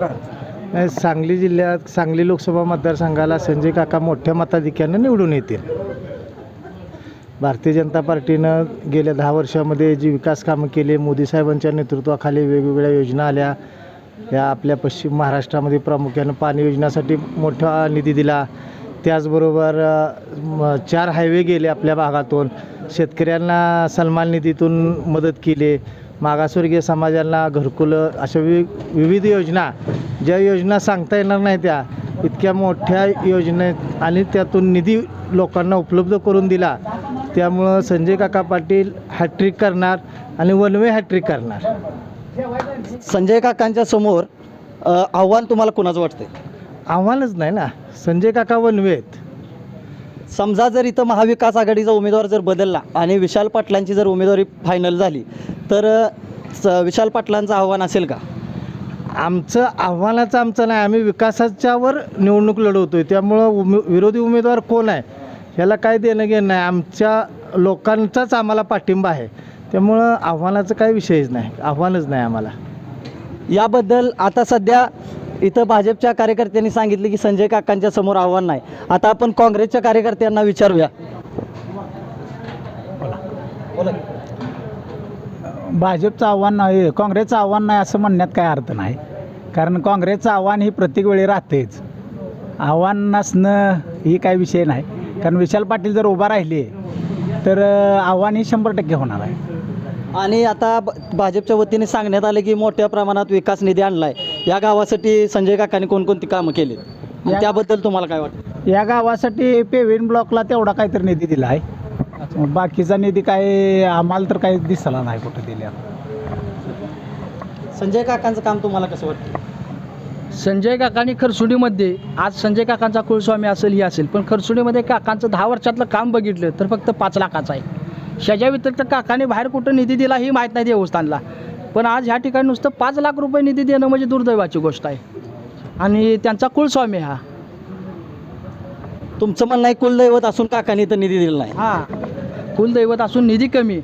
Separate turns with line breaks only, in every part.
नाही सांगली जिल्ह्यात सांगली लोकसभा मतदारसंघाला संजय काका मोठ्या मताधिक्यानं निवडून येतील. भारतीय जनता पार्टीनं गेल्या दहा वर्षामध्ये जी विकास कामं केली मोदी साहेबांच्या नेतृत्वाखाली वेगवेगळ्या योजना आल्या. या आपल्या पश्चिम महाराष्ट्रामध्ये प्रामुख्यानं पाणी योजनासाठी मोठा निधी दिला. त्याचबरोबर चार हायवे गेले आपल्या भागातून. शेतकऱ्यांना सन्मान निधीतून मदत केली. मागासवर्गीय समाजाला घरकुलं अशा वि विविध योजना ज्या योजना सांगता येणार नाही त्या इतक्या मोठ्या योजनेत आणि त्यातून निधी लोकांना उपलब्ध करून दिला. त्यामुळं संजय काका पाटील हॅट्रिक करणार आणि वन वे हॅट्रिक करणार.
संजय काकांच्या समोर आव्हान तुम्हाला कुणाचं वाटतंय?
आव्हानच नाही ना. संजय काका वन वे आहेत.
समजा जर इथं महाविकास आघाडीचा उमेदवार जर बदलला आणि विशाल पाटलांची जर उमेदवारी फायनल झाली तर स- विशाल पाटलांचं आव्हान असेल का?
आमचं आव्हानाचं आमचं नाही. आम्ही विकासाच्यावर निवडणूक लढवतोय. त्यामुळं उमे विरोधी उमेदवार कोण आहे ह्याला काय देणं घेणं नाही. आमच्या लोकांचाच आम्हाला पाठिंबा आहे. त्यामुळं आव्हानाचं काही विषयच नाही. आव्हानच नाही आम्हाला.
याबद्दल आता सध्या इथं भाजपच्या कार्यकर्त्यांनी सांगितले की संजय काकांच्या समोर आव्हान नाही. आता आपण काँग्रेसच्या कार्यकर्त्यांना विचारूया.
भाजपचं आव्हान नाही काँग्रेसचं आव्हान नाही असं म्हणण्यात काय अर्थ नाही. कारण काँग्रेसचं आव्हान ही प्रत्येक वेळी राहतेच. आव्हान नसणं ही काही विषय नाही. कारण विशाल पाटील जर उभा राहिले तर आव्हान ही शंभर टक्के होणार आहे.
आणि आता ब- भाजपच्या वतीने सांगण्यात आले की मोठ्या प्रमाणात विकास निधी आणलाय. या गावासाठी संजय काकांनी कोणकोणती कामं केली
या-
त्याबद्दल तुम्हाला काय वाटतं?
या गावासाठी पेविन ब्लॉकला तेवढा काहीतरी निधी दिला आहे बाकीचा निधी काय आम्हाला तर काही दिसला नाही कुठं दिल्या
संजय काकांचं काम तुम्हाला कसं वाटतं?
संजय काकांनी खरसुंडीमध्ये आज संजय काकांचा कुलस्वामी असेल ही असेल पण खरसुंडीमध्ये काकांचं दहा वर्षातलं काम बघितलं तर फक्त पाच लाखाचं आहे. शेजा व्यतिरिक्त काकाने बाहेर कुठं निधी दिला ही माहीत नाही देवस्थानला. पण आज ह्या ठिकाणी नुसतं पाच लाख रुपये निधी देणं म्हणजे दुर्दैवाची गोष्ट आहे. आणि त्यांचा कुलस्वामी हा.
तुमचं म्हणणं आहे कुलदैवत असून काकांनी तर निधी दिला नाही.
हा. कुलदैवत असून निधी कमी.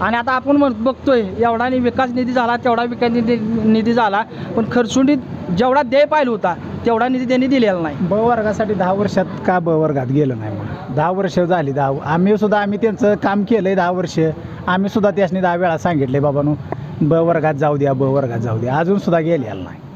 आणि आता आपण म्हण बघतोय एवढा नि- विकास निधी झाला तेवढा विकास निधी निधी झाला पण खरसुंडीत जेवढा देय पाहिला होता तेवढा निधी त्यांनी दिलेला नाही.
ब वर्गासाठी दहा वर्षात का ब वर्गात गेलं नाही मग दहा वर्ष झाली दहा आम्ही सुद्धा आम्ही त्यांचं काम केलं आहे दहा वर्ष. आम्ही सुद्धा त्यासनी दहा वेळा सांगितले बाबांनो ब वर्गात जाऊ द्या ब वर्गात जाऊ द्या. अजून सुद्धा गेलेलं नाही.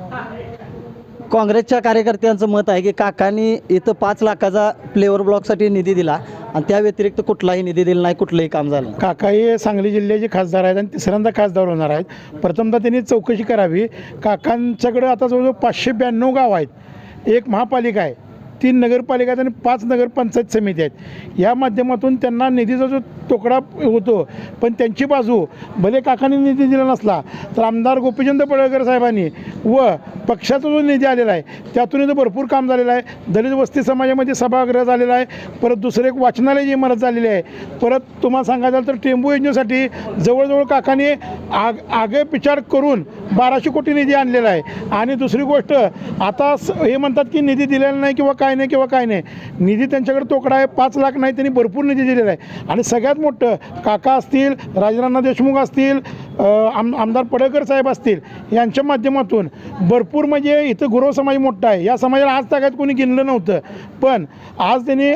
काँग्रेसच्या कार्यकर्त्यांचं मत आहे की काकांनी इथं पाच लाखाचा प्लेवर ब्लॉकसाठी निधी दिला आणि त्या व्यतिरिक्त कुठलाही निधी दिला नाही कुठलंही काम झालं
काका हे सांगली जिल्ह्याचे खासदार आहेत आणि तिसऱ्यांदा खासदार होणार आहेत. प्रथमतः त्यांनी चौकशी करावी. काकांच्याकडं आता जवळजवळ पाचशे ब्याण्णव गाव आहेत. एक महापालिका आहे. तीन नगरपालिका आहेत आणि पाच नगरपंचायत समिती आहेत. या माध्यमातून त्यांना निधीचा जो तुकडा होतो पण त्यांची बाजू भले काकांनी निधी दिला नसला तर आमदार गोपीचंद पडळकर साहेबांनी व पक्षाचा जो निधी आलेला आहे त्यातून भरपूर काम झालेलं आहे. दलित वस्ती समाजामध्ये सभागृह झालेला आहे परत दुसरं एक वाचनालय जी इमारत झालेली आहे. परत तुम्हाला सांगायचं तर टेंबू योजनेसाठी जवळजवळ काकाने आग आगे विचार करून बाराशे कोटी निधी आणलेला आहे. आणि दुसरी गोष्ट आता स- हे म्हणतात की निधी दिलेला नाही किंवा काय नाही किंवा काय नाही. निधी त्यांच्याकडे तोकडा आहे पाच लाख नाही त्यांनी भरपूर निधी दिलेला आहे. आणि सगळ्यात मोठं काका असतील राजराणा देशमुख असतील आम आमदार पडळकर साहेब असतील यांच्या माध्यमातून भरपूर म्हणजे इथं गुरव समाज मोठा आहे. या समाजाला आज तागात कोणी गिनलं नव्हतं. पण आज त्यांनी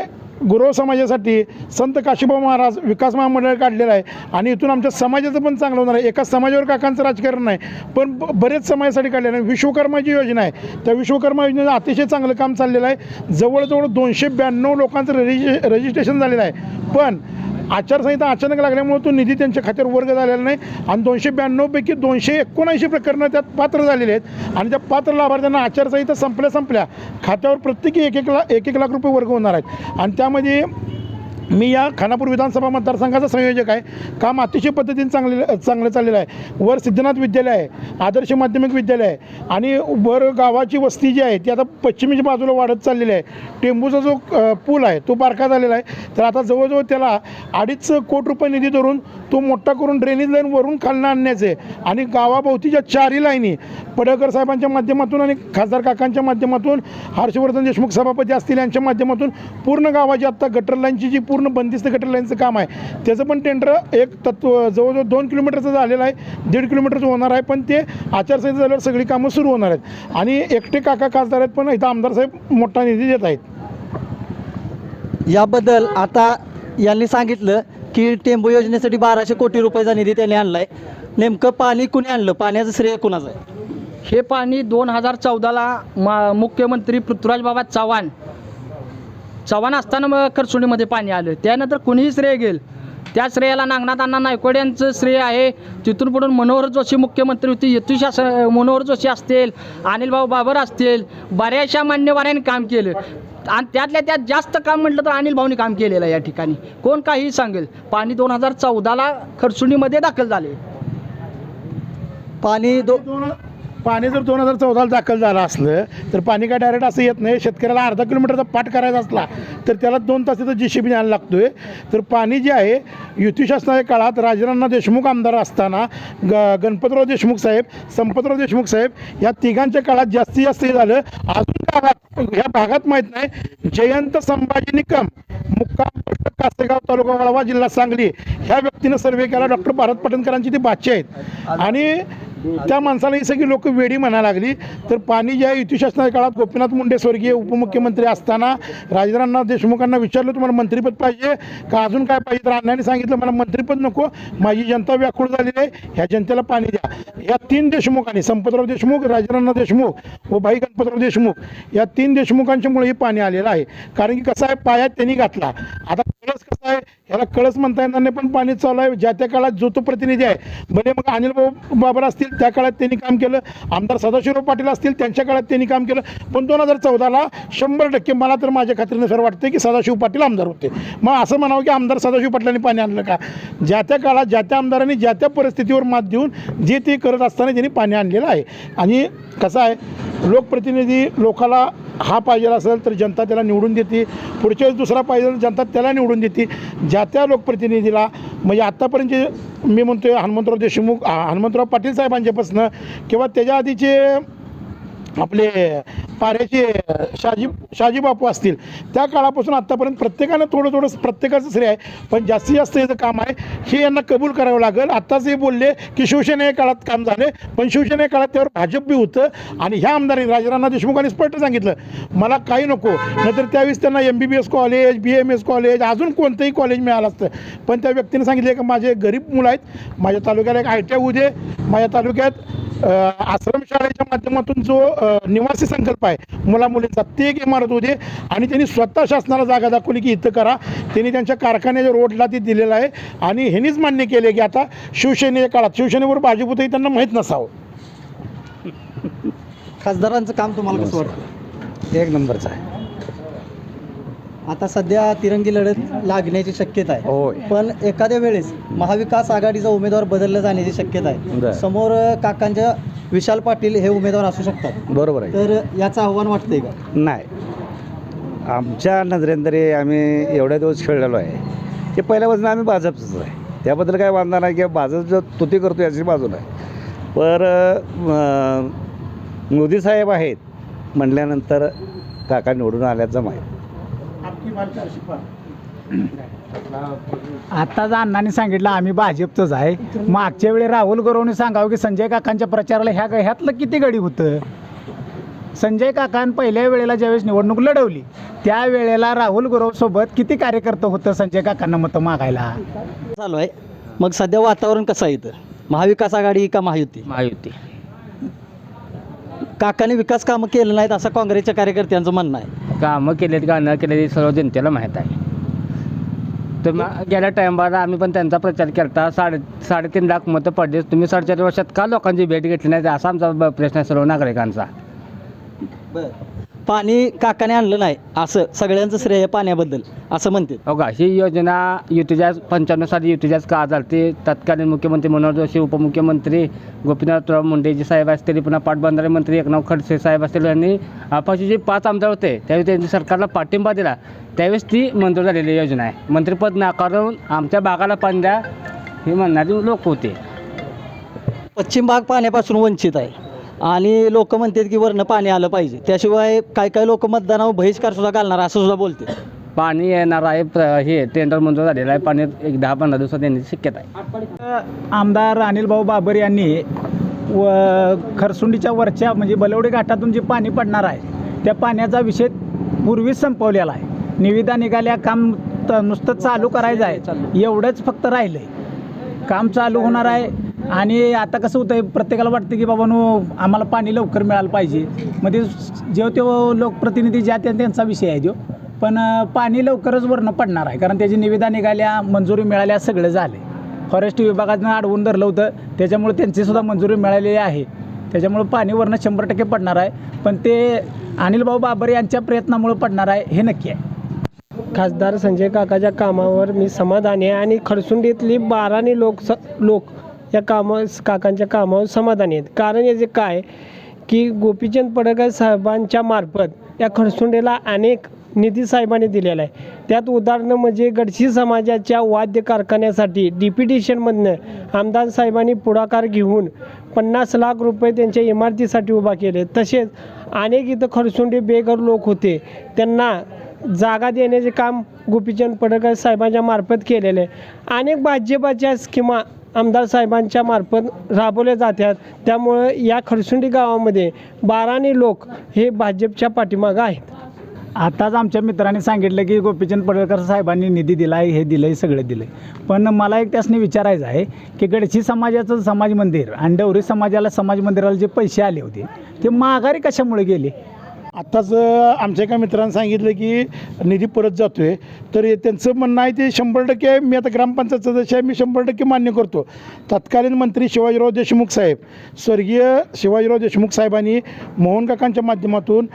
गुरव समाजासाठी संत काशीबा महाराज विकास महामंडळ काढलेलं आहे. आणि इथून आमच्या समाजाचं पण चांगलं होणार आहे. एका समाजावर काकांचं राजकारण नाही पण ब- बरेच समाजासाठी काढलेलं आहे. विश्वकर्माची योजना आहे. त्या विश्वकर्मा योजनेचं अतिशय चांगलं काम चाललेलं आहे. जवळजवळ दोनशे ब्याण्णव लोकांचं रजिस्ट्रे रजिस्ट्रेशन झालेलं आहे. पण आचारसंहिता अचानक लागल्यामुळे तो निधी त्यांच्या खात्यावर वर्ग झालेला नाही. आणि दोनशे ब्याण्णवपैकी दोनशे एकोणऐंशी प्रकरणं त्यात पात्र झालेले आहेत. आणि त्या पात्र लाभार्थ्यांना आचारसंहिता संपल्या संपल्या खात्यावर प्रत्येकी एक एक लाख एक एक लाख रुपये वर्ग होणार आहेत. आणि त्यामध्ये मी या खानापूर विधानसभा मतदारसंघाचा संयोजक आहे. काम अतिशय पद्धतीने चांगले चांगलं चाललेलं आहे. वर सिद्धनाथ विद्यालय आहे आदर्श माध्यमिक विद्यालय आहे आणि वर गावाची वस्ती जी आहे ती आता पश्चिमेच्या बाजूला वाढत चाललेली आहे. टेंबूचा जो पूल आहे तो बारका झालेला आहे. तर आता जवळजवळ त्याला अडीच कोटी रुपये निधी धरून तो मोठा करून ड्रेनेज लाईन वरून खालनं आणण्याचे आणि गावाभोवतीच्या चारही लाईनी पडळकर साहेबांच्या माध्यमातून आणि खासदार काकांच्या माध्यमातून हर्षवर्धन देशमुख सभापती असतील यांच्या माध्यमातून पूर्ण गावाची आत्ता गटर लाईनची जी पूर्ण पूर्ण बंदिस्त गटर लाईनचं काम आहे. त्याचं पण टेंडर एक तत्व जवळजवळ दोन किलोमीटरचं झालेलं आहे. दीड किलोमीटरचं होणार आहे पण ते आचारसंहिता झाल्यावर सगळी कामं सुरू होणार आहेत. आणि एकटे काका खासदार आहेत पण इथं आमदार साहेब मोठा निधी देत आहेत.
याबद्दल आता यांनी सांगितलं की टेंबू योजनेसाठी बाराशे कोटी रुपयाचा निधी त्यांनी आणलाय. नेमकं पाणी कुणी आणलं? पाण्याचं श्रेय कुणाचं आहे?
हे पाणी दोन हजार चौदाला मा मुख्यमंत्री पृथ्वीराज बाबा चव्हाण चव्हाण असताना मग खरसुंडीमध्ये पाणी आलं. त्यानंतर कुणीही श्रेय घेईल. त्या श्रेयाला नागनाथ अण्णा नायकोड यांचं श्रेय आहे. तिथून पुढून मनोहर जोशी मुख्यमंत्री होते. यतुशा स मनोहर जोशी असतील अनिलभाऊ बाबर असतील बऱ्याचशा मान्यवरांनी काम केलं. आणि त्यातल्या त्यात जास्त काम म्हटलं तर अनिल भाऊनी काम केलेलं आहे या ठिकाणी. कोण काहीही सांगेल. पाणी दोन हजार चौदाला खरसुंडीमध्ये दाखल झाले.
पाणी दो
दोन पाणी जर दोन हजार चौदाला दाखल झालं असलं तर पाणी काय डायरेक्ट असं येत नाही. शेतकऱ्याला अर्धा किलोमीटरचा पाठ करायचा असला तर त्याला दोन तास तिथं जी सी बी न्यायला आहे तर पाणी जे आहे युती शासनाच्या काळात राजराण्णा देशमुख आमदार असताना ग गणपतराव देशमुख साहेब संपतराव देशमुख साहेब या तिघांच्या काळात जास्तीत जास्त हे झालं. अजून भागात ह्या भागात माहीत नाही. जयंत संभाजी निकम मुक्काम कासेगाव तालुका वळवा जिल्हा सांगली ह्या व्यक्तीनं सर्वे केला. डॉक्टर भारत पाटणकरांची ती बाची आहेत. आणि त्या माणसाला ही सगळी लोक वेडी म्हणायला लागली. तर पाणी ज्या आहे युती शासनाच्या काळात गोपीनाथ मुंडे स्वर्गीय उपमुख्यमंत्री असताना राजरावनाथ देशमुखांना विचारलं तुम्हाला मंत्रिपद पाहिजे का? अजून काय पाहिजे? तर अण्णांनी सांगितलं मला मंत्रिपद नको. माझी जनता व्याकुळ झालेली आहे. ह्या जनतेला पाणी द्या. या तीन देशमुखांनी संपतराव देशमुख राजेरांना देशमुख व भाई गणपतराव देशमुख या तीन देशमुखांच्यामुळे हे पाणी आलेलं आहे. कारण की कसं आहे पायात त्यांनी घातला. आता कळस कसं आहे ह्याला कळस म्हणता येणार नाही पण पाणी चालू आहे. ज्या त्या काळात जो तो प्रतिनिधी आहे भले मग अनिल बाबर असतील त्या काळात त्यांनी काम केलं. आमदार सदाशिवराव पाटील असतील त्यांच्या काळात त्यांनी काम केलं. पण दोन हजार चौदाला शंभर टक्के मला तर माझ्या खात्रीनुसार वाटते की सदाशिव पाटील आमदार होते. मग असं म्हणावं की आमदार सदाशिव पाटलांनी पाणी आणलं का? ज्या त्या काळात ज्या त्या आमदारांनी ज्या त्या परिस्थितीवर मात देऊन जे ते करत असताना त्यांनी पाणी आणलेलं आहे. आणि कसं आहे लोकप्रतिनिधी लोकाला हा पाहिजे असेल तर जनता त्याला निवडून देते. पुढच्या वेळेस दुसरा पाहिजे तर जनता त्याला निवडून देते. ज्या त्या लोकप्रतिनिधीला म्हणजे आत्तापर्यंत मी म्हणतोय हनुमंतराव देशमुख हनुमंतराव पाटील साहेबांच्यापासनं किंवा त्याच्या आधीचे आपले पाऱ्याचे शाजी शाजी बापू असतील. त्या काळापासून आत्तापर्यंत प्रत्येकानं थोडं थोडं प्रत्येकाचं श्रेय आहे. पण जास्तीत जास्त याचं काम आहे हे यांना कबूल करावं लागेल. आत्ताच हे बोलले की शिवसेने काळात काम झाले पण शिवसेने काळात त्यावर भाजप बी होतं. आणि ह्या आमदारांनी राजराणा देशमुखांनी स्पष्ट सांगितलं मला काही नको. नाहीतर त्यावेळेस त्यांना M B B S college B M S college अजून कोणतंही कॉलेज मिळालं असतं. पण त्या व्यक्तीने सांगितलं की माझे गरीब मुलं आहेत माझ्या तालुक्याला एक आय टी आय होऊ दे. माझ्या तालुक्यात आश्रमशाळेच्या माध्यमातून जो निवासी संकल्प आहे मुला मुलींचा ते एक इमारत होते. आणि त्यांनी स्वतः शासनाला जागा दाखवली की इथं करा. त्यांनी त्यांच्या कारखान्याच्या रोडला ते दिलेलं आहे. आणि ह्यांनीच मान्य केले की आता शिवसेनेच्या काळात शिवसेनेवर भाजप होतं हे त्यांना माहीत नसावं.
खासदारांचं काम तुम्हाला कसं वाटतं?
एक नंबरचा आहे.
आता सध्या तिरंगी लढत लागण्याची शक्यता आहे. पण एखाद्या वेळेस महाविकास आघाडीचा उमेदवार बदलला जाण्याची शक्यता
बरं.
आहे समोर काकांच्या विशाल पाटील हे उमेदवार असू शकतात.
बरोबर आहे.
तर याचं आव्हान वाटतंय का?
नाही. आमच्या नजरेनं तरी आम्ही एवढ्या दिवस खेळलेलो आहे की पहिल्यापासून आम्ही भाजपचंच आहे. त्याबद्दल काय वांधा नाही की भाजप जो तुती करतो याची बाजूला आहे पर अं, मोदी साहेब आहेत म्हटल्यानंतर काका निवडून आल्याचं माहीत.
आता जर अण्णांनी सांगितलं आम्ही भाजपचंच आहे. मागच्या वेळी राहुल गौरवने सांगावं की संजय काकांच्या प्रचाराला ह्या ह्यातलं किती गडी होतं? संजय काकांनी पहिल्या वेळेला ज्यावेळेस निवडणूक लढवली त्या वेळेला राहुल गुरवसोबत किती कार्यकर्ते होतं संजय काकांना मतं मागायला?
चालू आहे. मग सध्या वातावरण कसं आहे इथं? महाविकास आघाडी का महायुती?
महायुती.
काकाने विकास कामं केलं नाहीत असं काँग्रेसच्या कार्यकर्त्यांचं म्हणणं आहे.
कामं केलेत का न केलेली सर्व जनतेला माहीत आहे. तर मग गेल्या टायमाला आम्ही पण त्यांचा प्रचार केला साडे साडेतीन लाख मतं पडले. तुम्ही साडेचार वर्षात का लोकांची भेट घेतली नाही? असा आमचा ब- प्रश्न आहे सर्व नागरिकांचा.
पाणी काकाने आणलं नाही असं सगळ्यांचं श्रेय पाण्याबद्दल असं म्हणते
हो का ही योजना युतीच्या पंच्याण्णव साली युतीच्याच का झाली तत्कालीन मुख्यमंत्री मनोहर जोशी उपमुख्यमंत्री गोपीनाथराव मुंडेजी साहेब असतील पुन्हा पाटबंधारे मंत्री एकनाथ खडसे साहेब असतील यांनी अपाचे जे पाच आमदार होते त्यावेळी त्यांनी सरकारला पाठिंबा दिला. त्यावेळेस ती मंजूर झालेली योजना आहे. मंत्रिपद नाकारून आमच्या भागाला पाणी द्या हे म्हणणारे लोक होते.
पश्चिम भाग पाण्यापासून वंचित आहे. आणि लोक म्हणतात की वरनं पाणी आलं पाहिजे. त्याशिवाय काय काय लोक मतदानावर बहिष्कार सुद्धा घालणार असं सुद्धा बोलते.
पाणी येणार आहे हे टेंडर मंजूर झालेलं आहे. पाणी एक दहा पंधरा दिवसात येण्याची शक्यता आहे.
आमदार अनिलभाऊ बाबर यांनी व खरसुंडीच्या वरच्या म्हणजे बलवडी घाटातून जे पाणी पडणार आहे त्या पाण्याचा विषय पूर्वीच संपवलेला आहे. निविदा निघाल्या काम त- नुसतं चालू करायचं आहे. एवढंच फक्त राहिलं आहे काम चालू होणार आहे. आणि आता कसं होतं आहे प्रत्येकाला वाटतं की बाबा नो आम्हाला पाणी लवकर मिळालं पाहिजे. म्हणजे जेव्हा तेव्हा लोकप्रतिनिधी ज्या त्या त्यांचा विषय आहे जो पण पाणी लवकरच वरणं पडणार आहे. कारण त्याची निविदा निघाल्या मंजुरी मिळाल्या सगळं झालं फॉरेस्ट विभागानं अडवून धरलं होतं. त्याच्यामुळे त्यांचीसुद्धा मंजुरी मिळालेली आहे. त्याच्यामुळे पाणी वरणं शंभर टक्के पडणार आहे. पण ते अनिलभाऊ बाबर यांच्या प्रयत्नामुळे पडणार आहे हे नक्की आहे.
खासदार संजय काकाच्या कामावर मी समाधानी आहे आणि खडसुंडीतली बारानी लोक स लोक या कामा काकांच्या कामावर समाधानी आहेत. कारण याचे काय? की गोपीचंद पडळकर साहेबांच्या मार्फत या खडसुंडीला अनेक निधी साहेबांनी दिलेला आहे. त्यात उदाहरणं म्हणजे गडशी समाजाच्या वाद्य कारखान्यासाठी डिप्युटेशनमधनं आमदार साहेबांनी पुढाकार घेऊन पन्नास लाख रुपये त्यांच्या इमारतीसाठी उभा केले. तसेच अनेक इथं खडसुंडी बेघर लोक होते. त्यांना जागा देण्याचे काम गोपीचंद पडळकर साहेबांच्या मार्फत केलेले आहे. अनेक भाजपाच्या स्किमा आमदार साहेबांच्या मार्फत राबवल्या जातात. त्यामुळं या खडसुंडी गावामध्ये बाराने लोक हे भाजपच्या पाठीमागं आहेत.
आताच आमच्या मित्रांनी सांगितलं की गोपीचंद पडळकर साहेबांनी निधी दिला आहे हे दिलं आहे सगळं दिलं आहे पण मला एक त्यासनी विचारायचं आहे की गडची समाजाचं समाज मंदिर आणि डवरी समाजाला समाज मंदिराला जे पैसे आले होते ते माघारी कशामुळे गेले?
आत्ताच आमच्या एका मित्रांनी सांगितलं की निधी परत जातो आहे तर त्यांचं म्हणणं आहे ते शंभर टक्के मी आता ग्रामपंचायत सदस्य आहे. मी शंभर टक्के मान्य करतो. तत्कालीन मंत्री शिवाजीराव देशमुख साहेब स्वर्गीय शिवाजीराव देशमुख साहेबांनी मोहन काकांच्या माध्यमातून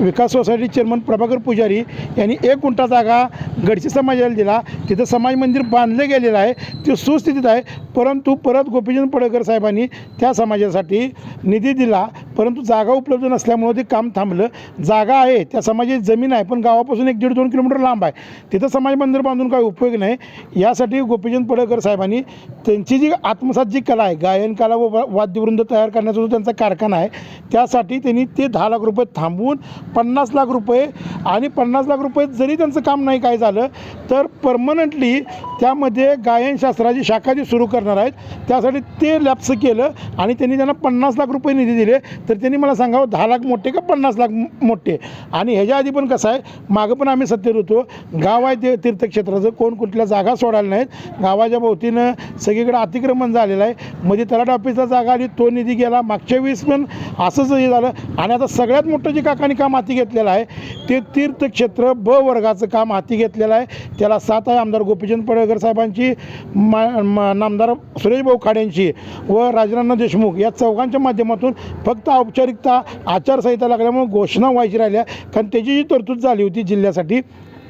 विकास सोसायटी चेअरमन प्रभाकर पुजारी यांनी एक गुंठा जागा गडची समाजाला दिला. तिथं समाज मंदिर बांधलं गेलेलं आहे. ते सुस्थितीत आहे. परंतु परत गोपीचंद पडळकर साहेबांनी त्या समाजासाठी निधी दिला. परंतु जागा उपलब्ध नसल्यामुळं ते काम थांबलं. जागा आहे त्या समाजाची जमीन आहे पण गावापासून एक दीड दोन किलोमीटर लांब आहे. तिथं समाज मंदिर बांधून काही उपयोग नाही. यासाठी गोपीचंद पडळकर साहेबांनी त्यांची जी आत्मसात जी कला आहे गायन कला व वा- वाद्यवृंद तयार करण्याचा जो त्यांचा कारखाना आहे त्यासाठी त्यांनी ते दहा लाख रुपये थांबवून पन्नास लाख रुपये आणि पन्नास लाख रुपये जरी त्यांचं काम नाही काय झालं तर परमनंटली त्यामध्ये गायनशास्त्राची शाखा जी सुरू करणार आहेत त्यासाठी ते लॅप्स केलं आणि त्यांनी त्यांना पन्नास लाख रुपये निधी दिले. तर त्यांनी मला सांगावं दहा लाख मोठे का पन्नास लाख मोठे? आणि ह्याच्या आधी पण कसं आहे मागं पण आम्ही सत्तेत होतो. गाव आहे ते तीर्थक्षेत्राचं कोण कुठल्या जागा सोडायला नाहीत. गावाच्या भोवतीनं सगळीकडे अतिक्रमण झालेलं आहे. मध्ये तलाट ऑफिसचा जागा आली तो निधी गेला. मागच्या वेळेस पण असंच हे झालं. आणि आता सगळ्यात मोठं जे काकांनी काम हाती घेतलेलं आहे ते तीर्थक्षेत्र ब वर्गाचं काम हाती घेतलेलं आहे. त्याला सात आहे आमदार गोपीचंद पडळकर साहेबांची मा मा- नामदार सुरेशभाऊ खाड्यांची व राजराणा देशमुख या चौघांच्या माध्यमातून फक्त औपचारिकता आचारसंहिता लागल्यामुळे घोषणा व्हायची राहिल्या. कारण त्याची जी तरतूद झाली होती जिल्ह्यासाठी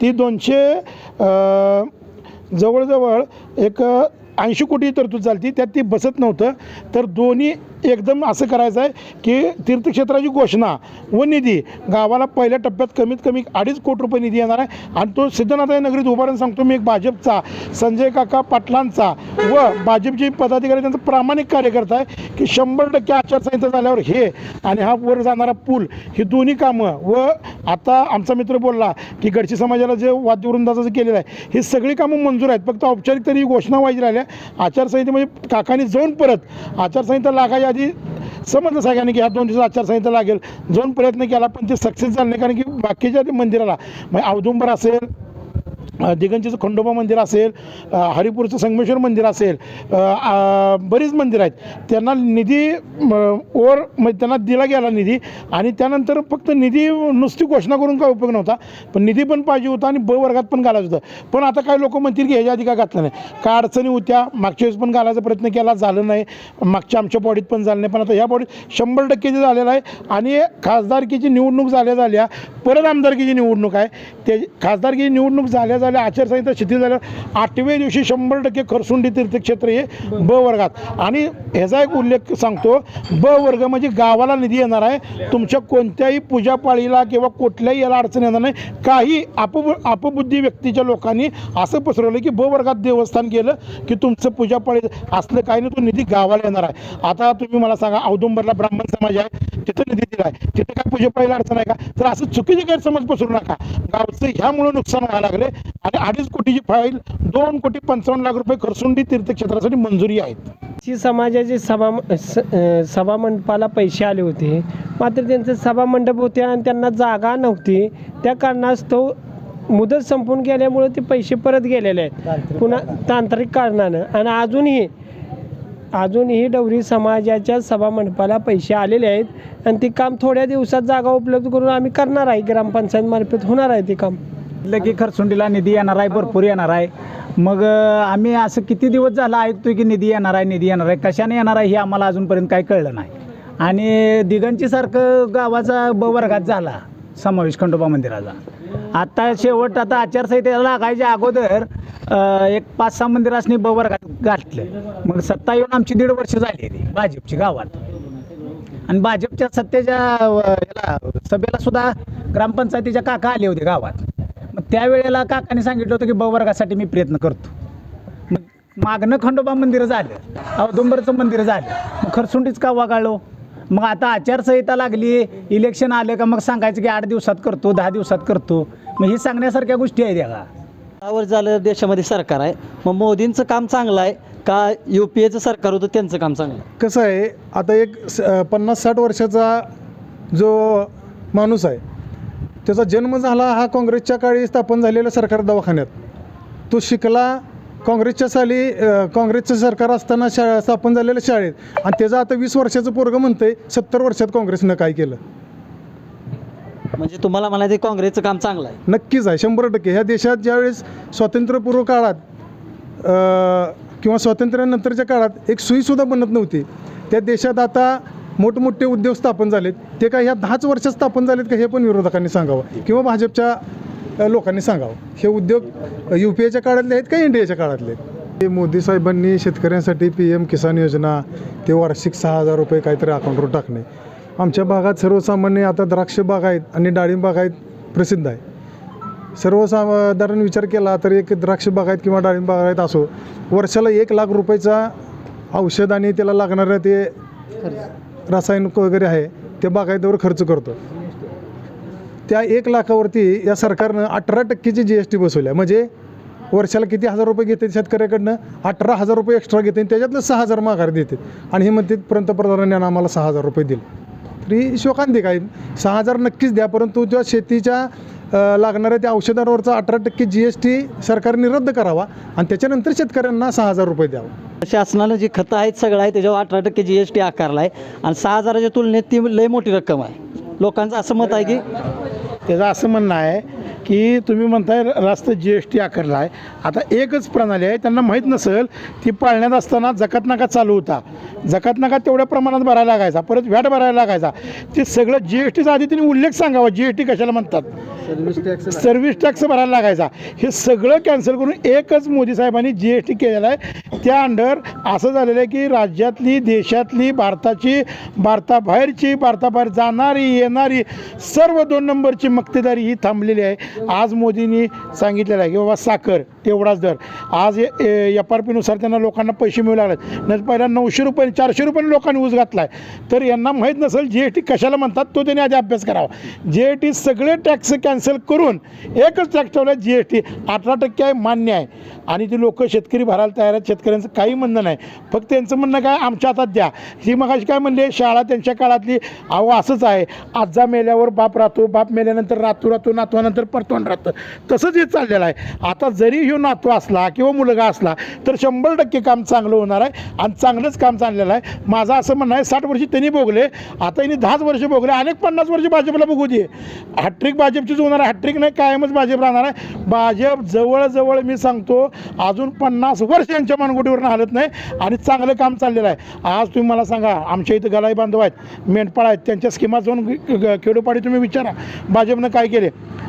ती दोनशे जवळजवळ एक ऐंशी कोटी तरतूद झाली होती. त्यात ती बसत नव्हतं. तर दोन्ही एकदम असं करायचं आहे की तीर्थक्षेत्राची घोषणा व निधी गावाला पहिल्या टप्प्यात कमीत कमी अडीच कोटी रुपये निधी येणार आहे. आणि तो सिद्धनाथ नगरीत उभारून सांगतो मी एक भाजपचा संजय काका पाटलांचा व भाजपचे पदाधिकारी त्यांचा प्रामाणिक कार्यकर्ता आहे की शंभर टक्के आचारसंहिता झाल्यावर हे आणि हा वर जाणारा पूल ही दोन्ही कामं व आता आमचा मित्र बोलला की गडची समाजाला जे वाद्यवृंदाचं जे केलेलं आहे ही सगळी कामं मंजूर आहेत. फक्त औपचारिक तरी घोषणा व्हायची राहिल्या. आचारसंहितेमध्ये काकांनी जाऊन परत आचारसंहिता लागायची आधी समजलं सगळ्यांनी की ह्या दोन दिवसात आचारसंहिता लागेल. दोन प्रयत्न केला पण ते सक्सेस झाले नाही कारण की बाकीच्या मंदिराला म्हणजे औदुंबर असेल दिगंजीचं खंडोबा मंदिर असेल हरिपूरचं संगमेश्वर मंदिर असेल बरीच मंदिरं आहेत. त्यांना निधी ओर म्हणजे त्यांना दिला गेला निधी आणि त्यानंतर फक्त निधी नुसती घोषणा करून काय उपयोग नव्हता. पण निधी पण पाहिजे होता आणि ब वर्गात पण घालायचं होतं. पण आता काही लोक म्हणतील की ह्याच्या आधी काय घातलं नाही. काय अडचणी होत्या? मागच्या वेळेस पण घालायचा प्रयत्न केला झालं नाही. मागच्या आमच्या बॉडीत पण झालं नाही. पण आता ह्या बॉडीत शंभर टक्के जे झालेलं आहे आणि खासदारकीची निवडणूक झाल्या झाल्या परत आमदारकीची निवडणूक आहे. ते खासदारकीची निवडणूक झाल्या झाल्या झालं आचारसंहिता शिथिल झालं. आठव्या दिवशी शंभर टक्के खरसुंडी तीर्थक्षेत्र हे ब वर्गात. आणि ह्याचा एक उल्लेख सांगतो ब वर्ग म्हणजे गावाला निधी येणार आहे. तुमच्या कोणत्याही पूजापाळीला किंवा कुठल्याही याला अडचण येणार नाही. काही अपब अपबुद्धी व्यक्तीच्या लोकांनी असं पसरवलं की ब वर्गात देवस्थान गेलं की तुमचं पूजापाळी असलं काही नाही तो निधी गावाला येणार आहे. आता तुम्ही मला सांगा औदुंबरला ब्राह्मण समाज आहे तिथं निधी दिला आहे तिथं काय पूजापाळीला अडचण आहे का? तर असं चुकीचे गैरसमज पसरू नका. गावचं ह्यामुळे नुकसान व्हायला लागले आणि अडीच कोटीची फाईल दोन कोटी पंचावन्न लाख रुपये खरसुंडी तीर्थक्षेत्रासाठी मंजुरी आहेत.
शी समाजाचे सभा स- अ, सभामंडपाला पैसे आले होते. मात्र त्यांचे सभामंडप होते आणि त्यांना जागा नव्हती. त्या कारणास्तव मुदत संपून गेल्यामुळे ते पैसे परत गेलेले आहेत. पुन्हा तांत्रिक कारणानं. आणि अजूनही अजूनही डवरी समाजाच्या सभामंडपाला पैसे आलेले आहेत. आणि ते काम थोड्या दिवसात जागा उपलब्ध करून आम्ही करणार आहे. ग्रामपंचायत मार्फत होणार आहे ते काम.
की खरसुंडीला निधी येणार आहे भरपूर येणार आहे. मग आम्ही असं किती दिवस झाला ऐकतोय की निधी येणार आहे निधी येणार आहे. कशाने येणार आहे हे आम्हाला अजूनपर्यंत काही कळलं नाही. आणि दिगंचीसारखं गावाचा ब वर्गात झाला समावेश खंडोबा मंदिराचा. आता शेवट आता आचारसंहितेला लागायच्या अगोदर एक पाच सहा मंदिरासनी ब वर्गात गाठलं मग सत्ता येऊन आमची दीड वर्ष झाली ती भाजपची गावात. आणि भाजपच्या सत्तेच्या याला सभेला सुद्धा ग्रामपंचायतीच्या काका आले होते गावात. त्यावेळेला काकाने सांगितलं होतं की ब वर्गासाठी मी प्रयत्न करतो. मग मागणं खंडोबा मंदिर झालं. औदुंबरचं मंदिर झालं. मग खरसुंडीच का वगाळलो मग आता आचारसंहिता लागली. इलेक्शन आलं का मग सांगायचं की आठ दिवसात करतो दहा दिवसात करतो. मग ही सांगण्यासारख्या गोष्टी आहेत का?
वर्ष झालं देशामध्ये सरकार आहे. मग मोदींचं काम चांगलं आहे का यू पी एचं सरकार होतं त्यांचं काम चांगलं आहे?
कसं आहे आता एक पन्नास साठ वर्षाचा जो माणूस आहे त्याचा जन्म झाला हा काँग्रेसच्या काळी स्थापन झालेल्या सरकारी दवाखान्यात. तो शिकला काँग्रेसच्या साली काँग्रेसचं सरकार असताना शा स्थापन झालेल्या शाळेत. आणि त्याचं आता वीस वर्षाचं पोरगं म्हणतंय सत्तर वर्षात काँग्रेसनं काय केलं?
म्हणजे तुम्हाला म्हणायचं काँग्रेसचं काम चांगलं आहे.
नक्कीच आहे शंभर टक्के. ह्या देशात ज्यावेळेस स्वातंत्र्यपूर्व काळात किंवा स्वातंत्र्यानंतरच्या काळात एक सुईसुद्धा बनत नव्हती त्या देशात आता मोठमोठे उद्योग स्थापन झालेत. ते काय ह्या दहाच वर्षात स्थापन झालेत का हे पण विरोधकांनी सांगावं किंवा भाजपच्या लोकांनी सांगावं? हे उद्योग यू पी एच्या काळातले आहेत का इंडियाच्या काळातले आहेत? मोदी साहेबांनी शेतकऱ्यांसाठी पी एम किसान योजना ते वार्षिक सहा हजार रुपये काहीतरी अकाउंटवर टाकणे. आमच्या भागात सर्वसामान्य आता द्राक्ष बाग आहेत आणि डाळिंब बाग आहेत प्रसिद्ध आहे. सर्वसाधारण विचार केला तर एक द्राक्ष बागायत किंवा डाळिंब बागायत असो वर्षाला एक लाख रुपयाचा औषध आणि त्याला लागणारं ते रासायनिक वगैरे आहे ते बागायतीवर खर्च करतो. त्या एक लाखावरती या सरकारनं अठरा टक्केची जी एस टी बसवल्या. म्हणजे वर्षाला किती हजार रुपये घेते शेतकऱ्याकडनं? अठरा हजार रुपये एक्स्ट्रा घेते आणि त्याच्यातलं सहा हजार माघार देते. आणि हे म्हणते पंतप्रधानांनी आम्हाला सहा हजार रुपये दिले. तरी शोकांतिक आहे. सहा हजार नक्कीच द्या परंतु त्या शेतीच्या लागणाऱ्या त्या औषधांवरचा अठरा टक्के जी एस टी सरकारने रद्द करावा आणि त्याच्यानंतर शेतकऱ्यांना सहा हजार रुपये द्यावं.
शासनानं जी खतं आहेत सगळं आहे त्याच्यावर अठरा टक्के जी एस टी आकारला आहे. आणि सहा हजाराच्या तुलनेत ती लय मोठी रक्कम आहे. लोकांचं असं मत आहे की
त्याचं असं म्हणणं आहे की तुम्ही म्हणताय रास्त जी एस टी आकारला आहे आता एकच प्रणाली आहे त्यांना माहीत नसेल ती पाळण्यात असताना जकात नाका चालू होता. जकात नाका तेवढ्या प्रमाणात भरायला लागायचा परत व्हॅट भरायला लागायचा. ते सगळं जी एस टीचा आधी त्यांनी उल्लेख सांगावा जी एस टी कशाला म्हणतात. सर्व्हिस टॅक्स भरायला लागायचा. हे सगळं कॅन्सल करून एकच मोदी साहेबांनी जी एस टी केलेलं आहे. त्या अंडर असं झालेलं आहे की राज्यातली देशातली भारताची भारताबाहेरची भारताबाहेर जाणारी येणारी सर्व दोन नंबरची मक्तेदारी ही थांबलेली आहे. आज मोदींनी सांगितलेलं आहे की बाबा साखर तेवढाच दर. आज एफ आर पीनुसार त्यांना लोकांना पैसे मिळू लागले नाही पहिला नऊशे रुपये चारशे रुपये लोकांनी ऊस घातला आहे तर यांना माहीत नसेल जी एस टी कशाला म्हणतात तो त्यांनी आधी अभ्यास करावा. जी एस टी सगळे टॅक्स कॅन्सल करून एकच टॅक्स ठेवला जी एस टी. अठरा टक्के आहे मान्य आहे. आणि ती लोक शेतकरी भरायला तयार आहेत शेतकऱ्यांचं काही म्हणणं नाही. फक्त त्यांचं म्हणणं काय आमच्या हातात द्या. ही मग काय म्हणले शाळा त्यांच्या काळातली अहो असंच आहे. आजा मेल्यावर बाप राहतो बाप मेल्यानंतर रातू राहतो नातवानंतर तोंड राहतं. तसंच हे चाललेलं आहे. आता जरी ह्यो नातू असला किंवा मुलगा असला तर शंभर टक्के काम चांगलं होणार आहे आणि चांगलंच काम चाललेलं आहे. माझं असं म्हणणं आहे साठ वर्षी त्यांनी भोगले आता यांनी दहाच वर्ष भोगले अनेक पन्नास वर्ष भाजपला बघू दे. हॅट्रिक भाजपचीच होणार आहे. हॅट्रिक नाही कायमच भाजप राहणार आहे. भाजप जवळजवळ मी सांगतो अजून पन्नास वर्ष यांच्या मानगुटीवरून हलत नाही आणि चांगलं काम चाललेलं आहे. आज तुम्ही मला सांगा आमच्या इथं गलाई बांधव आहेत मेंढपाळ आहेत त्यांच्या स्कीमात जाऊन खेडोपाडी तुम्ही विचारा भाजपनं काय केले?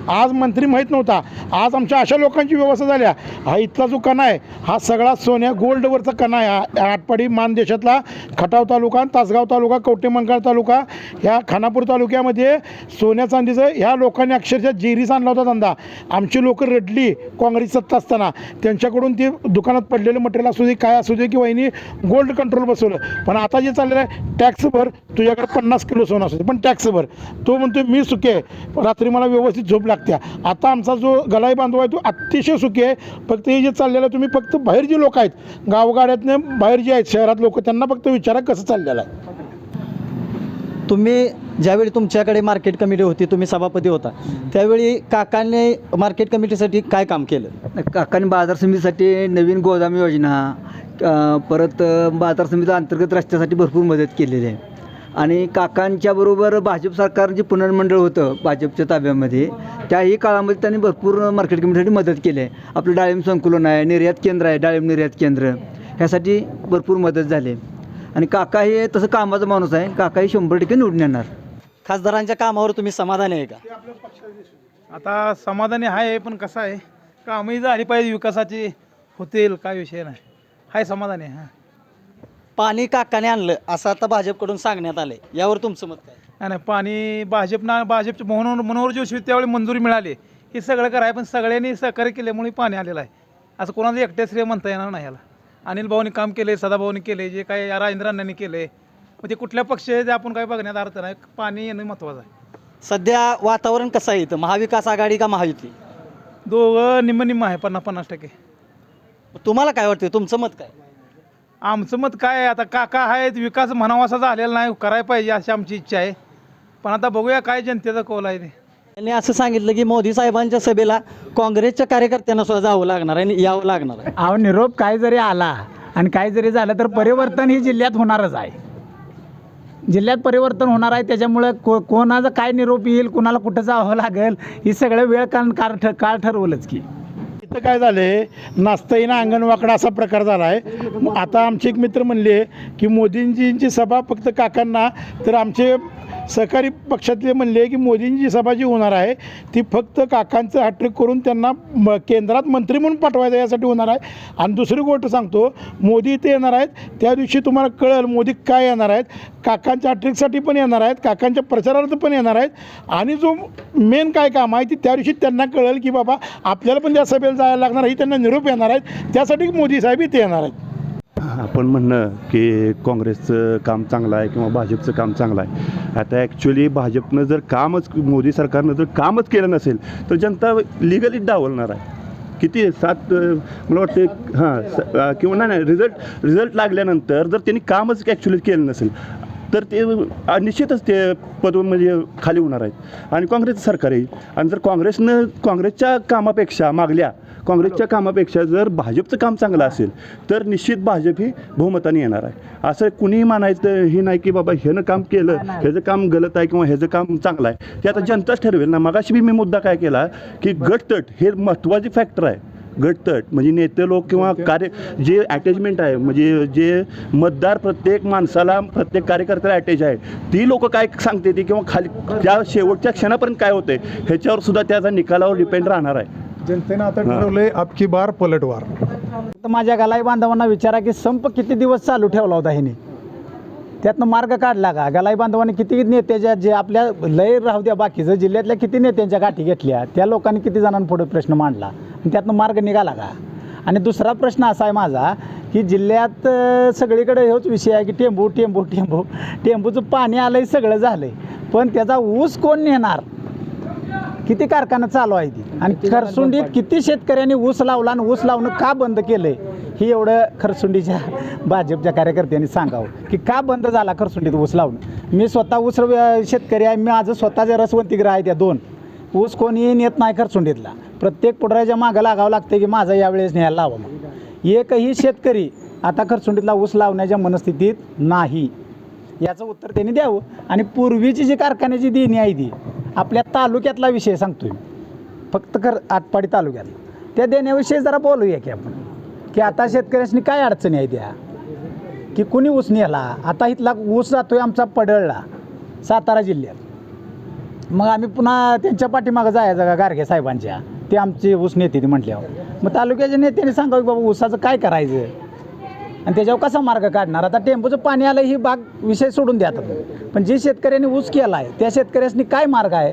आज मंत्री माहीत नव्हता. आज आमच्या अशा लोकांची व्यवस्था झाल्या. हा इथला जो कणा आहे हा सगळा सोन्या गोल्डवरचा कणा आहे. हा आटपाडी मानदेशातला खटाव तालुका तासगाव तालुका कवटेमंकाळ तालुका ह्या खानापूर तालुक्यामध्ये सोन्या चांदीचं ह्या लोकांनी अक्षरशः जेरीस आणला होता धंदा. आमची लोकं रडली काँग्रेस सत्ता असताना. त्यांच्याकडून ती दुकानात पडलेलं मटेरियल असू दे काय असू दे की वहिनी गोल्ड कंट्रोल बसवलं. पण आता जे चाललेलं आहे टॅक्स भर तुझ्याकडे पन्नास किलो सोनं असू दे पण टॅक्स भर. तो म्हणतो मी सुखी आहे. रात्री मला व्यवस्थित झोप लागते आता आमचा जो गलाई बांधव आहे तो अतिशय सुखी आहे. फक्त हे जे चाललेलं आहे तुम्ही फक्त बाहेर जे लोक आहेत गावगाड्यातनं बाहेर जे आहेत शहरात लोक त्यांना फक्त विचारा कसं चाललेलं आहे.
तुम्ही ज्यावेळी तुमच्याकडे मार्केट कमिटी होती तुम्ही सभापती होता त्यावेळी काकांनी मार्केट कमिटीसाठी काय काम केलं?
काकांनी बाजार समितीसाठी नवीन गोदाम योजना परत बाजार समिती अंतर्गत रस्त्यासाठी भरपूर मदत केलेली आहे. आणि काकांच्या बरोबर भाजप सरकार जे पुनर्मंडळ होतं भाजपच्या ताब्यामध्ये त्याही काळामध्ये त्यांनी भरपूर मार्केट कमिटीसाठी मदत केली आहे. आपलं डाळिंब संकुलन आहे निर्यात केंद्र आहे डाळिंब निर्यात केंद्र. ह्यासाठी भरपूर मदत झाली आहे. आणि काका हे तसं कामाचा माणूस आहे. काकाही शंभर टक्के निवडून येणार.
खासदारांच्या कामावर तुम्ही समाधानी आहे का?
आता समाधानी आहे पण कसं आहे? कामही झाली पाहिजे विकासाची. होतील काय विषय नाही. आहे समाधानी हां.
पाणी काकाने आणलं असं आता भाजपकडून सांगण्यात आलंय. यावर तुमचं मत काय?
नाही नाही पाणी भाजपना भाजपच्या मनोहर मनोहर जोशी त्यावेळी मंजुरी मिळाली. हे सगळं कराय पण सगळ्यांनी सहकार्य केल्यामुळे पाणी आलेलं आहे. असं कोणाचं एकट्या श्रेय म्हणता येणार नाही याला. अनिल भाऊनी काम केले सदाभाऊनी केले जे काही राजेंद्र अण्णांनी केले मग ते कुठल्या पक्ष आहे ते आपण काही बघण्यात अर्थ नाही. पाणी येणं महत्त्वाचं आहे.
सध्या वातावरण कसं आहे इथं? महाविकास आघाडी का महायुती?
दोघं निम्म निम्म आहे पन्नास पन्नास टक्के.
तुम्हाला काय वाटतं तुमचं मत काय?
आमचं मत काय आहे? आता काका आहेत विकास म्हणावा असा झालेला नाही करायला पाहिजे अशी आमची इच्छा आहे. पण आता बघूया काय जनतेचा कौल आहे ते.
त्यांनी असं सांगितलं की मोदी साहेबांच्या सभेला काँग्रेसच्या कार्यकर्त्यांना सुद्धा जावं लागणार आहे आणि यावं लागणार आहे.
अहो निरोप काय जरी आला आणि काय जरी झालं तर परिवर्तन ही जिल्ह्यात होणारच आहे. जिल्ह्यात परिवर्तन होणार आहे त्याच्यामुळं को कोणाचा काय निरोप येईल कोणाला कुठं जावं लागेल ही सगळं वेळ काळ काळ ठ काळ ठरवलंच की.
इथं काय झालंय? नाचता येईना अंगणवाकडा असा प्रकार झाला आहे आता आमचे एक मित्र म्हणले की मोदींजींची सभा फक्त काकांना तर आमचे सहकारी पक्षातले म्हणले की मोदींची सभा जी होणार आहे ती फक्त काकांचं हॅट्रिक करून त्यांना म केंद्रात मंत्री म्हणून पाठवायचं यासाठी होणार आहे. आणि दुसरी गोष्ट सांगतो मोदी इथे येणार आहेत त्या दिवशी तुम्हाला कळेल मोदी काय येणार आहेत. काकांच्या हॅट्रिकसाठी पण येणार आहेत काकांच्या प्रचारार्थ पण येणार आहेत. आणि जो मेन काय काम आहे ती त्या दिवशी त्यांना कळेल की बाबा आपल्याला पण त्या सभेला जायला लागणार ही त्यांना निरोप येणार आहेत. त्यासाठी मोदी साहेब इथे येणार आहेत.
आपण म्हणणं की काँग्रेसचं काम चांगलं आहे किंवा भाजपचं काम चांगलं आहे आता ॲक्च्युली भाजपनं जर कामच मोदी सरकारनं जर कामच केलं नसेल तर जनता लिगली डावलणार आहे किती आहे? सात मला वाटतं हां स- किंवा नाही नाही रिझल्ट रिझल्ट लागल्यानंतर जर त्यांनी कामच ॲक्च्युली केलं नसेल तर ते निश्चितच ते पद म्हणजे खाली होणार आहेत आणि काँग्रेसचं सरकार येईल आणि जर काँग्रेसनं काँग्रेसच्या कामापेक्षा मागल्या काँग्रेसच्या कामापेक्षा जर भाजपचं काम चांगलं असेल तर निश्चित भाजप ही बहुमताने येणार आहे. असं कुणीही मानायचं हे नाही की बाबा ह्यानं काम केलं ह्याचं काम गलत आहे किंवा ह्याचं काम चांगलं आहे. हे आता जनताच ठरवेल ना. मगाशी बी मी मुद्दा काय केला की गटतट हे महत्त्वाचे फॅक्टर आहे. गटतट म्हणजे नेते लोक किंवा कार्य जे अटॅचमेंट आहे म्हणजे जे मतदार प्रत्येक माणसाला प्रत्येक कार्यकर्त्याला अटॅच आहे ती लोक काय सांगते ती? किंवा खाली त्या शेवटच्या क्षणापर्यंत काय होते ह्याच्यावर सुद्धा त्याचा निकालावर डिपेंड राहणार आहे.
जनतेनं आता ठरवलंय अबकी बार पलटवार
तर माझ्या गलाई बांधवांना विचारा की संप किती दिवस चालू ठेवला होता ह्याने त्यातनं मार्ग काढला का? गलाई बांधवांनी किती नेत्याच्या जे आपल्या लय राहू द्या बाकीचं जिल्ह्यातल्या किती नेत्यांच्या गाठी घेतल्या त्या लोकांनी किती जणांना पुढे प्रश्न मांडला? आणि त्यातनं मार्ग निघाला का? आणि दुसरा प्रश्न असा आहे माझा की जिल्ह्यात सगळीकडे हेच विषय आहे की टेंबू टेंबू टेंबू टेंबूचं पाणी आलंय सगळं झालंय. पण त्याचा ऊस कोण नेणार? किती कारखाना चालू आहे ती आणि खरसुंडीत किती शेतकऱ्यांनी ऊस लावला आणि ऊस लावणं का बंद केलंय? ही एवढं खरसुंडीच्या भाजपच्या कार्यकर्त्यांनी सांगावं. की का बंद झाला खरसुंडीत ऊस लावणं? मी स्वतः ऊस शेतकरी आहे. मी माझं स्वतःच्या रसवंतीग्रह आहे त्या दोन. ऊस कोणीही नेत नाही खरसुंडीतला. प्रत्येक पुढऱ्याच्या मागं लागावं लागते की माझं यावेळेस न्यायला लावा मग एकही शेतकरी आता खरसुंडीतला ऊस लावण्याच्या मनस्थितीत नाही. याचं उत्तर त्यांनी द्यावं. आणि पूर्वीची जी कारखान्याची देणी आहे ती आपल्या तालुक्यातला विषय सांगतोय आहे फक्त खर आटपाडी तालुक्यात. त्या देण्याविषयी जरा बोलूया की आपण. की आता शेतकऱ्यांनी काय अडचणी आहे त्या की कुणी ऊस नेला? आता इथला ऊस जातोय आमचा पडळला सातारा जिल्ह्यात. मग आम्ही पुन्हा त्यांच्या पाठीमागं जायचं का गारगे साहेबांच्या? ते आमचे ऊस नेते ते म्हटल्यावर. मग तालुक्याच्या नेत्याने सांगावं की बाबा ऊसाचं काय करायचं? आणि त्याच्यावर कसा मार्ग काढणार? आता टेम्पोचं पाणी आलं ही बाग विषय सोडून द्या पण जे शेतकऱ्यांनी ऊस केला आहे त्या शेतकऱ्यांनी काय मार्ग आहे?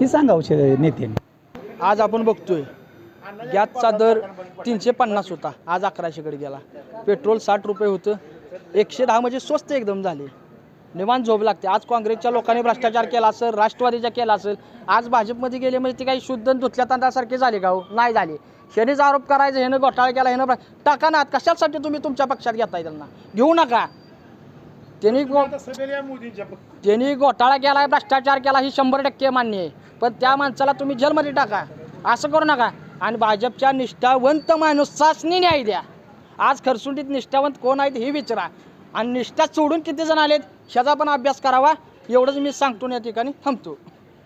ही सांगावं शे नेत्याने.
आज आपण बघतोय गॅसचा दर तीनशे पन्नास होता आज अकराशेकडे गेला. पेट्रोल साठ रुपये होतं एकशे दहा म्हणजे स्वस्त एकदम झाले. निवांत झोप लागते. आज काँग्रेसच्या लोकांनी भ्रष्टाचार केला असेल राष्ट्रवादीचा केला असेल आज भाजपमध्ये गेले म्हणजे ते काही शुद्ध धुतल्या तांदासारखे झाले का हो? नाही झाले. ह्यानेच आरोप करायचा ह्यानं घोटाळा केला ह्यानं टाका ना कशासाठी तुम्ही तुमच्या पक्षात घेताय त्यांना? घेऊ नका. त्यांनी गो- त्यांनी घोटाळा केला भ्रष्टाचार केला ही शंभर टक्के मान्य आहे. पण त्या माणसाला तुम्ही जेलमध्ये टाका. असं करू नका. आणि भाजपच्या निष्ठावंत माणसासनी न्याय द्या. आज खरसुंडीत निष्ठावंत कोण आहेत हे विचारा. आणि निष्ठा सोडून किती जण आलेत ह्याचा पण अभ्यास करावा. एवढंच मी सांगतो या ठिकाणी. थांबतो.